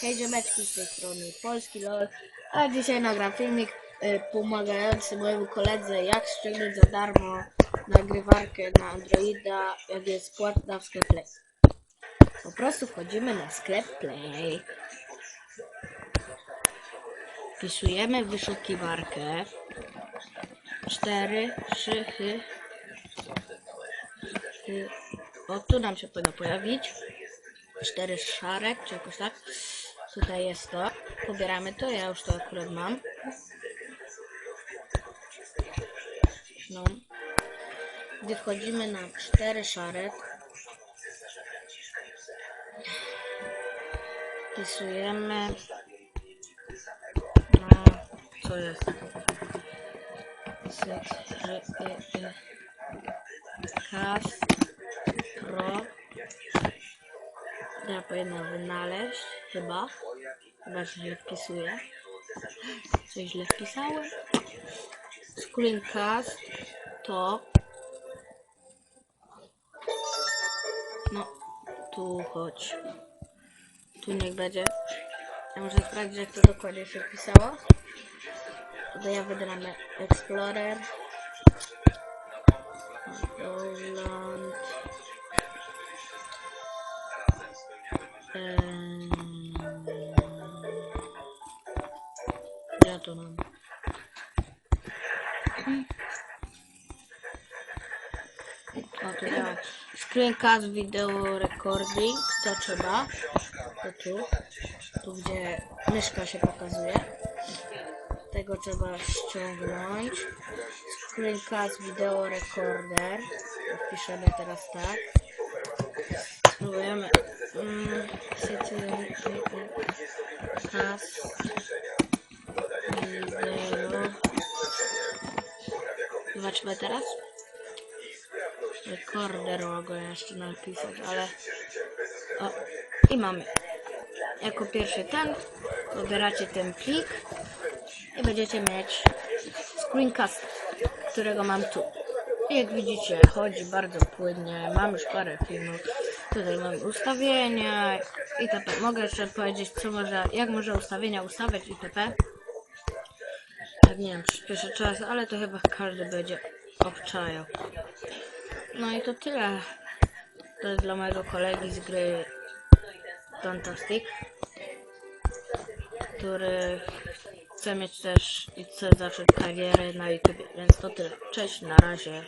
Hej ziomeczki z tej strony Polski LOL, a dzisiaj nagram filmik y, pomagający mojemu koledze jak ściągnąć za darmo nagrywarkę na Androida, jak jest płatna w sklep Play. Po prostu wchodzimy na sklep Play. Wpisujemy wyszukiwarkę 4, 3, chy, chy. O, tu nam się powinno pojawić. 4 szarek, czy jakoś tak. Tutaj jest to. Pobieramy to, ja już to akurat mam. No. Gdy wchodzimy na 4 szarek, wpisujemy. No, co jest? Syk, ry, y, y. Kas, Ja powinnam wynaleźć, chyba. Chyba, że źle wpisuję. Coś źle wpisałem. Screencast to. No, tu chodź. Tu niech będzie. Ja muszę sprawdzić, jak to dokładnie się wpisało. Tutaj ja wybramy Explorer. Poland. Ja to mam. O, tu ja. Screencast video recording. To trzeba. To tu. Tu, gdzie myszka się pokazuje. Tego trzeba ściągnąć. Screencast video recorder. Wpiszemy teraz tak. Spróbujemy. Mm, video. Zobaczmy teraz. Rekorder mogę jeszcze napisać, ale... O, i mamy. Jako pierwszy ten, pobieracie ten plik i będziecie mieć screencast, którego mam tu. I jak widzicie, chodzi bardzo płynnie. Mam już parę filmów. Tutaj mam ustawienia itp. Mogę jeszcze powiedzieć, co może, jak może ustawienia ustawiać itp. Tak nie wiem, przyspieszę czas, ale to chyba każdy będzie obczajał. No i to tyle. To jest dla mojego kolegi z gry Fantastic, który chce mieć też i chce zacząć karierę na YouTube. Więc to tyle. Cześć, na razie.